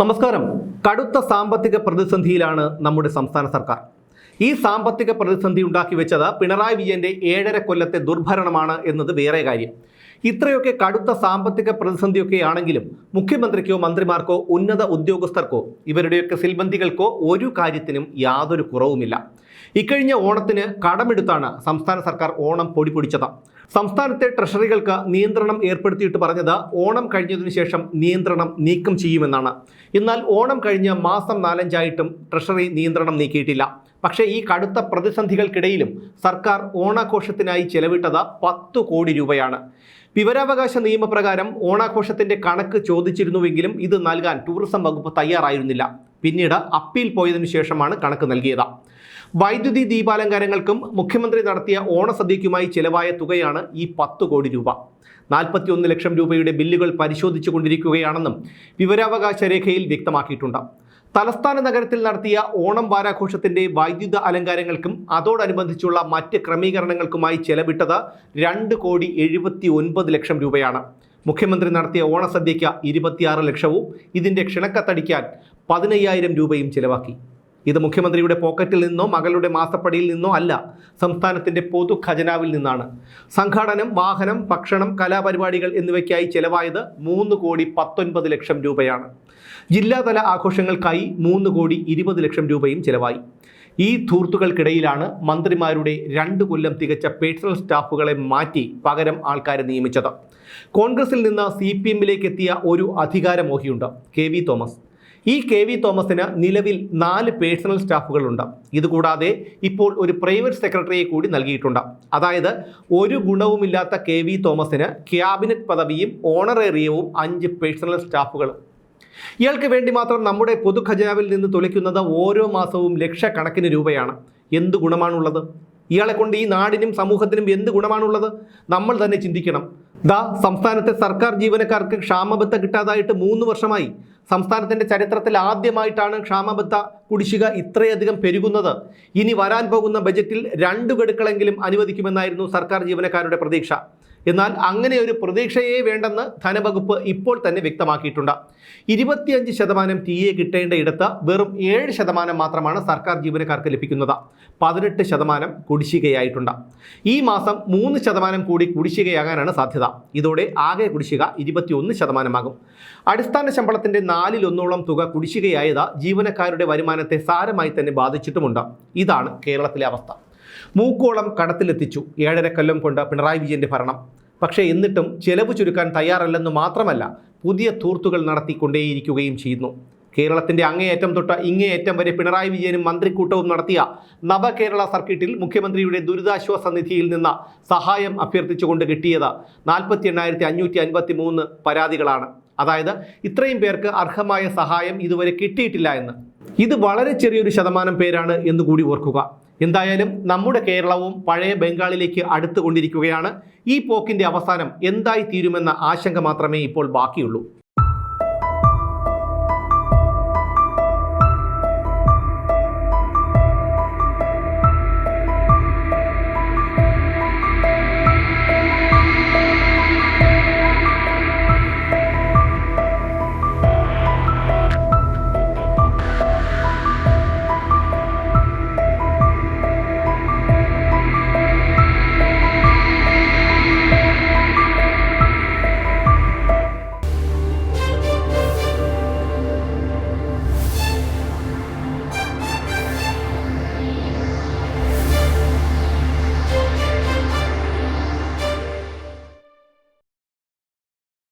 നമസ്കാരം. കടുത്ത സാമ്പത്തിക പ്രതിസന്ധിയിലാണ് നമ്മുടെ സംസ്ഥാന സർക്കാർ. ഈ സാമ്പത്തിക പ്രതിസന്ധി ഉണ്ടാക്കി വെച്ചത് പിണറായി വിജയന്റെ ഏഴര കൊല്ലത്തെ ദുർഭരണമാണ് എന്നത് വേറെ കാര്യം. ഇത്രയൊക്കെ കടുത്ത സാമ്പത്തിക പ്രതിസന്ധിയൊക്കെ ആണെങ്കിലും മുഖ്യമന്ത്രിക്കോ മന്ത്രിമാർക്കോ ഉന്നത ഉദ്യോഗസ്ഥർക്കോ ഇവരുടെയൊക്കെ സിൽബന്ധികൾക്കോ ഒരു കാര്യത്തിനും യാതൊരു കുറവുമില്ല. ഇക്കഴിഞ്ഞ ഓണത്തിന് കടമെടുത്താണ് സംസ്ഥാന സർക്കാർ ഓണം പൊടി പൊടിച്ചത്. സംസ്ഥാനത്തെ ട്രഷറികൾക്ക് നിയന്ത്രണം ഏർപ്പെടുത്തിയിട്ട് പറഞ്ഞത് ഓണം കഴിഞ്ഞതിനു ശേഷം നിയന്ത്രണം നീക്കം ചെയ്യുമെന്നാണ്. എന്നാൽ ഓണം കഴിഞ്ഞ് മാസം നാലഞ്ചായിട്ടും ട്രഷറി നിയന്ത്രണം നീക്കിയിട്ടില്ല. പക്ഷേ ഈ കടുത്ത പ്രതിസന്ധികൾക്കിടയിലും സർക്കാർ ഓണാഘോഷത്തിനായി ചെലവിട്ടത് പത്ത് കോടി രൂപയാണ്. വിവരാവകാശ നിയമപ്രകാരം ഓണാഘോഷത്തിന്റെ കണക്ക് ചോദിച്ചിരുന്നുവെങ്കിലും ഇത് നൽകാൻ ടൂറിസം വകുപ്പ് തയ്യാറായിരുന്നില്ല. പിന്നീട് അപ്പീൽ പോയതിനു ശേഷമാണ് കണക്ക് നൽകിയത്. വൈദ്യുതി ദീപാലങ്കാരങ്ങൾക്കും മുഖ്യമന്ത്രി നടത്തിയ ഓണസദ്യയ്ക്കുമായി ചിലവായ തുകയാണ് ഈ പത്ത് കോടി രൂപ. നാൽപ്പത്തിയൊന്ന് ലക്ഷം രൂപയുടെ ബില്ലുകൾ പരിശോധിച്ചു കൊണ്ടിരിക്കുകയാണെന്നും വിവരാവകാശ രേഖയിൽ വ്യക്തമാക്കിയിട്ടുണ്ട്. തലസ്ഥാന നഗരത്തിൽ നടത്തിയ ഓണം വാരാഘോഷത്തിന്റെ വൈദ്യുത അലങ്കാരങ്ങൾക്കും അതോടനുബന്ധിച്ചുള്ള മറ്റ് ക്രമീകരണങ്ങൾക്കുമായി ചെലവിട്ടത് രണ്ട് കോടി എഴുപത്തി ഒൻപത് ലക്ഷം രൂപയാണ്. മുഖ്യമന്ത്രി നടത്തിയ ഓണസദ്യയ്ക്ക് ഇരുപത്തിയാറ് ലക്ഷവും ഇതിന്റെ ക്ഷണക്കത്തടിക്കാൻ പതിനയ്യായിരം രൂപയും ചിലവാക്കി. ഇത് മുഖ്യമന്ത്രിയുടെ പോക്കറ്റിൽ നിന്നോ മകളുടെ മാസപ്പടിയിൽ നിന്നോ അല്ല സംസ്ഥാനത്തിന്റെ പൊതു ഖജനാവിൽ നിന്നാണ്. സംഘാടനം വാഹനം ഭക്ഷണം കലാപരിപാടികൾ എന്നിവയ്ക്കായി ചെലവായത് മൂന്ന് കോടി പത്തൊൻപത് ലക്ഷം രൂപയാണ്. ജില്ലാതല ആഘോഷങ്ങൾക്കായി മൂന്ന് കോടി ഇരുപത് ലക്ഷം രൂപയും ചെലവായി. ഈ ധൂർത്തുകൾക്കിടയിലാണ് മന്ത്രിമാരുടെ രണ്ട് കൊല്ലം തികച്ച പേഴ്സണൽ സ്റ്റാഫുകളെ മാറ്റി പകരം ആൾക്കാരെ നിയമിച്ചത്. കോൺഗ്രസിൽ നിന്ന് സി പി എമ്മിലേക്ക് എത്തിയ ഒരു അധികാരമോഹിയുണ്ട്. K V Thomas. ഈ കെ വി തോമസിന് നിലവിൽ നാല് പേഴ്സണൽ സ്റ്റാഫുകളുണ്ട്. ഇതുകൂടാതെ ഇപ്പോൾ ഒരു പ്രൈവറ്റ് സെക്രട്ടറിയെ കൂടി നൽകിയിട്ടുണ്ട്. അതായത് ഒരു ഗുണവുമില്ലാത്ത കെ വി തോമസിന് ക്യാബിനറ്റ് പദവിയും ഓണറേറിയവും അഞ്ച് പേഴ്സണൽ സ്റ്റാഫുകളും. ഇയാൾക്ക് വേണ്ടി മാത്രം നമ്മുടെ പൊതു ഖജനാവിൽ നിന്ന് തുലയ്ക്കുന്നത് ഓരോ മാസവും ലക്ഷക്കണക്കിന് രൂപയാണ്. എന്ത് ഗുണമാണുള്ളത്? ഇയാളെ കൊണ്ട് ഈ നാടിനും സമൂഹത്തിനും എന്ത് ഗുണമാണുള്ളത്? നമ്മൾ തന്നെ ചിന്തിക്കണം. ദാ സംസ്ഥാനത്തെ സർക്കാർ ജീവനക്കാർക്ക് ക്ഷാമബത്ത കിട്ടാതായിട്ട് മൂന്ന് വർഷമായി. സംസ്ഥാനത്തിന്റെ ചരിത്രത്തിൽ ആദ്യമായിട്ടാണ് ക്ഷാമബത്ത കുടിശ്ശിക ഇത്രയധികം പെരുകുന്നത്. ഇനി വരാൻ പോകുന്ന ബജറ്റിൽ രണ്ട് ഗഡുക്കളെങ്കിലും അനുവദിക്കുമെന്നായിരുന്നു സർക്കാർ ജീവനക്കാരുടെ പ്രതീക്ഷ. എന്നാൽ അങ്ങനെ ഒരു പ്രതീക്ഷയെ വേണ്ടെന്ന് ധനവകുപ്പ് ഇപ്പോൾ തന്നെ വ്യക്തമാക്കിയിട്ടുണ്ട്. ഇരുപത്തിയഞ്ച് ശതമാനം ടി എ കിട്ടേണ്ട ഇടത്ത് വെറും ഏഴ് ശതമാനം മാത്രമാണ് സർക്കാർ ജീവനക്കാർക്ക് ലഭിക്കുന്നത്. പതിനെട്ട് ശതമാനം കുടിശ്ശികയായിട്ടുണ്ട്. ഈ മാസം മൂന്ന് ശതമാനം കൂടി കുടിശ്ശികയാകാനാണ് സാധ്യത. ഇതോടെ ആകെ കുടിശ്ശിക ഇരുപത്തിയൊന്ന് ശതമാനമാകും. അടിസ്ഥാന ശമ്പളത്തിന്റെ നാലിലൊന്നോളം തുക കുടിശ്ശികയായത് ജീവനക്കാരുടെ വരുമാനത്തെ സാരമായി തന്നെ ബാധിച്ചിട്ടുമുണ്ട്. ഇതാണ് കേരളത്തിലെ അവസ്ഥ. മൂക്കോളം കടത്തിലെത്തിച്ചു. ഏഴര കൊല്ലം കൊണ്ട് പിണറായി വിജയന്റെ ഭരണം. പക്ഷേ എന്നിട്ടും ചെലവ് ചുരുക്കാൻ തയ്യാറല്ലെന്ന് മാത്രമല്ല പുതിയ തൂർത്തുകൾ നടത്തിക്കൊണ്ടേയിരിക്കുകയും ചെയ്യുന്നു. കേരളത്തിന്റെ അങ്ങേയറ്റം തൊട്ട് ഇങ്ങേയറ്റം വരെ പിണറായി വിജയനും മന്ത്രിക്കൂട്ടവും നടത്തിയ നവകേരള സർക്കിട്ടിൽ മുഖ്യമന്ത്രിയുടെ ദുരിതാശ്വാസ നിധിയിൽ നിന്ന് സഹായം അഭ്യർത്ഥിച്ചുകൊണ്ട് കിട്ടിയത് നാൽപ്പത്തി എണ്ണായിരത്തി അഞ്ഞൂറ്റി അൻപത്തി മൂന്ന് പരാതികളാണ്. അതായത് ഇത്രയും പേർക്ക് അർഹമായ സഹായം ഇതുവരെ കിട്ടിയിട്ടില്ല എന്ന്. ഇത് വളരെ ചെറിയൊരു ശതമാനം പേരാണ് എന്നുകൂടി ഓർക്കുക. എന്തായാലും നമ്മുടെ കേരളവും പഴയ ബംഗാളിലേക്ക് അടുത്തുകൊണ്ടിരിക്കുകയാണ് ഈ പോക്കിന്റെ അവസാനം എന്തായി തീരുമെന്ന ആശങ്ക മാത്രമേ ഇപ്പോൾ ബാക്കിയുള്ളൂ.